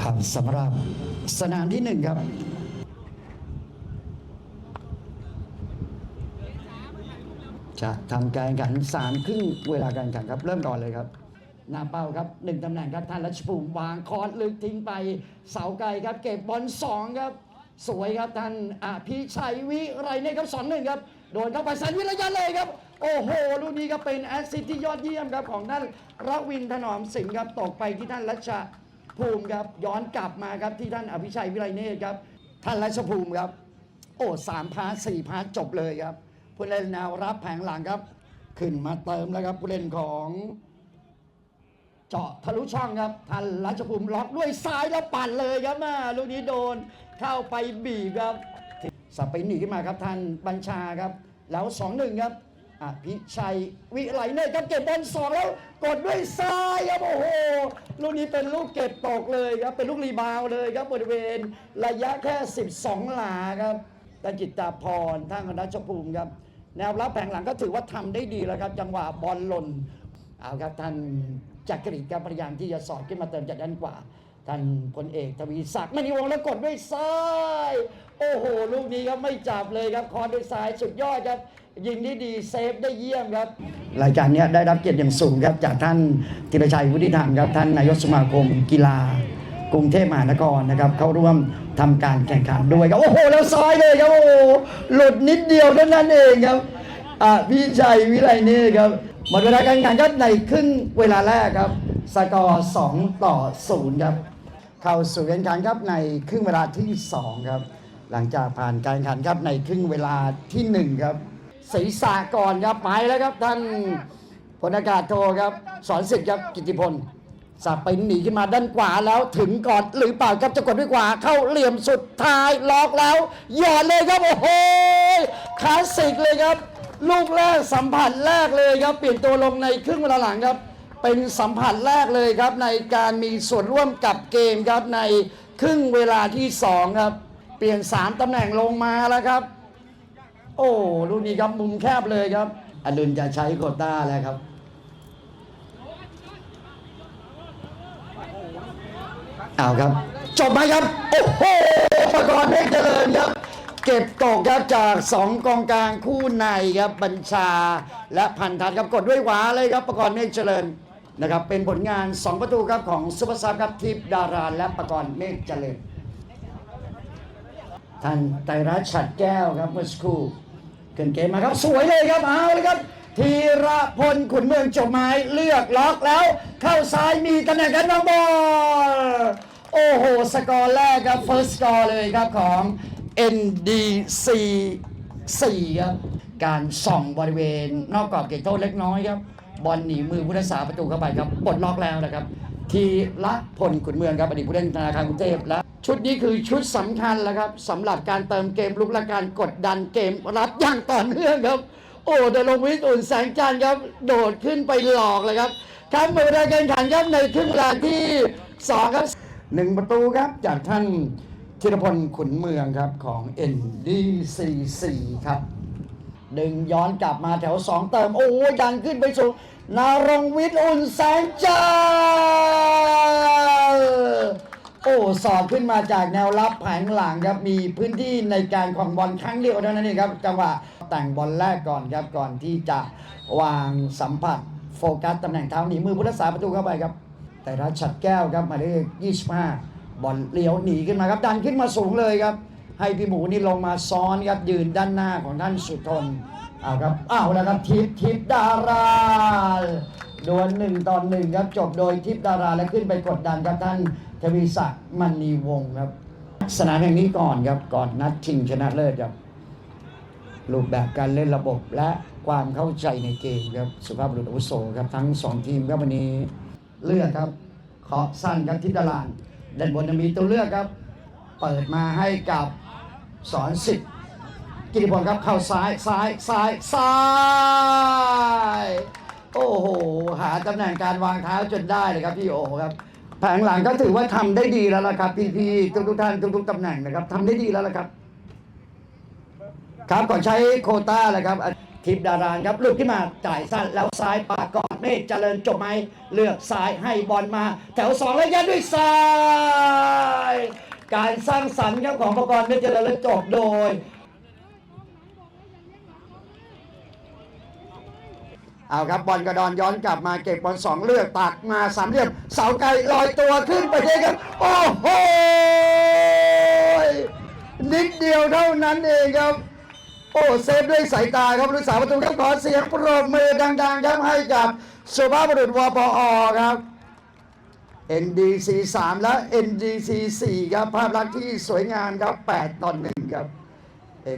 ครับสำหรับสนามที่หนึ่งครับ จะทำการแข่งขันสามครึ่งเวลาการแข่งขันครับ เริ่มก่อนเลยครับหน้าเป้าครับหนึ่งตำแหน่งครับท่านรัชภูมิวางคอร์สลึกทิ้งไป เสาไกลครับ เก็บบอลสองครับ สวยครับท่านอภิชัยวิไรเนี่ยครับสองหนึ่งครับโดนเข้าไปแสนวิระยะเลยครับ โอ้โหลูกนี้ก็เป็นแอสซิสต์ที่ยอดเยี่ยมครับของท่านรวินถนอมสิงห์ครับตกไปที่ท่านรัช ภูมิครับย้อนกลับมาครับที่ท่านอภิชัยวิไรเนตรครับท่านรัชภูมิครับ โอ้สามพาร์ทสี่พาร์ทจบเลยครับผู้เล่นแนวรับแผงหลังครับ ขึ้นมาเติมแล้วครับผู้เล่นของเจาะทะลุช่องครับทันรัชภูมิล็อกด้วยซ้ายแล้วปั่นเลยครับมาลูกนี้โดนเข้าไปบีบครับสับไปหนีขึ้นมาครับท่านบัญชาครับ แล้วสองหนึ่งครับ อภิชัยวิไลเนตรครับเก็บบอลสองแล้วกดด้วยซ้ายครับโอ้โหลูกนี้เป็นลูกเก็บตกเลยครับเป็นลูกรีบาวเลยครับบริเวณระยะแค่ 12 หลาครับตาจิตตาพรท่านรัชภูมิครับ แนวรับแผงหลังก็ถือว่าทำได้ดีแล้วครับ จังหวะบอลหล่นเอาครับท่านจักริดครับพยายามที่จะสอดขึ้นมาเติมจากด้านขวาท่านพลเอกทวีศักดิ์มณีวงแล้วกดด้วยซ้าย โอ้โห ลูกนี้ครับไม่จับเลยครับคอนด้วยซ้ายสุดยอดครับ ยิงได้ดีเซฟได้เยี่ยมครับ รายการนี้ได้รับเกียรติอย่างสูงครับจากท่านธีรชัยวุฒิธรรมครับท่านนายกสมาคมกีฬากรุงเทพมหานครนะครับ เข้าร่วมทำการแข่งขันด้วยครับโอ้โหแล้วซ้ายเลยครับโอ้โหหลุดนิดเดียวเท่านั้นเองครับอะพี่ชัยวิไลนี่ครับหมดเวลาการแข่งขันครับในครึ่งเวลาแรกครับสกอร์2ต่อ0ครับเข้าสู่การแข่งขันครับในครึ่งเวลาที่2ครับหลังจากผ่านการแข่งขันครับในครึ่งเวลาทีหนึ่1ครับ ศีรษะก่อนครับไปแล้วครับท่านพลอากาศโทครับ สอนสิทธิ์ครับกิติพลสับไปหนีขึ้นมาด้านขวาแล้วถึงก่อนหรือเปล่าครับจะกดด้วยขวาเข้าเหลี่ยมสุดท้ายล็อกแล้วหย่อดเลยครับโอ้โหคลาสสิกเลยครับ ลูกแรกสัมผัสแรกเลยครับเปลี่ยนตัวลงในครึ่งเวลาหลังครับ เป็นสัมผัสแรกเลยครับ ในการมีส่วนร่วมกับเกมครับในครึ่งเวลาที่สองครับเปลี่ยนสามตำแหน่งลงมาแล้วครับ โอ้ลูกนี้ครับมุมแคบเลยครับอดุลจะใช้โคต้าแล้วครับเอาครับ จบไหมครับ โอ้โหประกรณ์เมฆเจริญครับ เก็บตกครับจากสองกองกลางคู่ในครับบัญชาและพันธันครับกดด้วยขวาเลยครับประกรณ์เมฆเจริญนะครับ เป็นผลงาน 2 ประตูครับของซุปเปอร์ซับครับทิพดาราและประกรณ์เมฆเจริญท่านไตรรัชฉัดแก้วครับเมื่อสักครู่ เกินเกมมาครับ สวยเลยครับเอาเลยครับธีระพลขุนเมืองจบไม้เลือกล็อกแล้ว เข้าซ้ายมีตำแหน่งกันน้องบอลโอ้โห สกอร์แรกครับ first score เลยครับของ NDC 4ครับการส่องบริเวณ นอกกรอบเขตโทษเล็กน้อยครับ บอลหนีมือผู้รักษาประตูเข้าไปครับปลดล็อกแล้วนะครับ ทีละพลขุนเมืองครับอดีตผู้เล่นธนาคารกรุงเทพและ ชุดนี้คือชุดสำคัญแล้วครับสำหรับการเติมเกมลุกและการกดดันเกมรับอย่างต่อเนื่องครับ โอ้ดลงวิทย์อุ่นแสงจันทร์ครับ โดดขึ้นไปหลอกเลยครับครับหมดเวลาการแข่งขันครับในครึ่งเวลาที่สองครับหนึ่งประตูครับจากท่านธีรพลขุนเมืองครับของ NDCC ครับดึงย้อนกลับมาแถวสองเติม โอ้ยดันขึ้นไปสู่นารงวิทย์อุ่นแสงจันทร์ โอ้สอดขึ้นมาจากแนวรับแผงหลังครับมีพื้นที่ในการครองบอลครั้งเดียวเท่านั้นเองครับจังหวะแต่งบอลแรกก่อนครับก่อนที่จะวางสัมผัสโฟกัสตำแหน่งเท้าหนีมือผู้รักษาประตูเข้าไปครับ แต่รัชชัดแก้วครับมายเลข25บอลเลี้ยวหนีขึ้นมาครับดันขึ้นมาสูงเลยครับ ให้พี่หมูนี่ลงมาซ้อนครับยืนด้านหน้าของท่านสุทนเอาครับอ้าวแล้วครับทิพทิพดารา ดวลหนึ่งตอนหนึ่งครับจบโดยทิพดาราและขึ้นไปกดดันครับท่านทวีศักดิ์มณีวงศ์ครับ สนามแห่งนี้ก่อนครับก่อนนัดชิงชนะเลิศครับรูปแบบการเล่นระบบและความเข้าใจในเกมครับสุภาพบุรุษอาวุโสครับทั้งสองทีมครับวันนี้เลือกครับเคาะสั้นครับทิพดารานด้านบนมีตัวเลือกครับ เปิดมาให้กับสอนสิทธิ์กิติพลครับเข้าซ้ายซ้ายซ้ายซ้าย โอ้โห หาตำแหน่งการวางเท้าจนได้เลยครับพี่โอครับ แผงหลังก็ถือว่าทำได้ดีแล้วล่ะครับ พี่พี่ทุกทุกๆท่านทุกๆตำแหน่งนะครับทำได้ดีแล้วล่ะครับ ครับก่อนใช้โควต้าเลยครับทิพดารานครับหลุดขึ้นมาจ่ายสั้นแล้วซ้ายปากก่อนเมฆเจริญจบไหมเลือกซ้ายให้บอลมา แถวสองแล้วยัดด้วยซ้าย การสร้างสรรค์ครับของประกรณ์เมฆเจริญและจบโดย เอาครับบอลกระดอนย้อนกลับมาเก็บบอลสองเลือกตักมาสามเหลี่ยมเสาไกลลอยตัวขึ้นไปเองครับ โอ้โหนิดเดียวเท่านั้นเองครับ โอ้เซฟด้วยสายตาครับลูกสาวประตูครับขอเสียงปรบมือดังๆครับให้กับสุภาพบุรุษวปอครับ NDC 3 และ NDC 4 ครับ ภาพลักษณ์ที่สวยงามครับ 8ต่อ1ครับ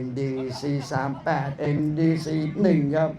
NDC 3 8 NDC 1 ครับ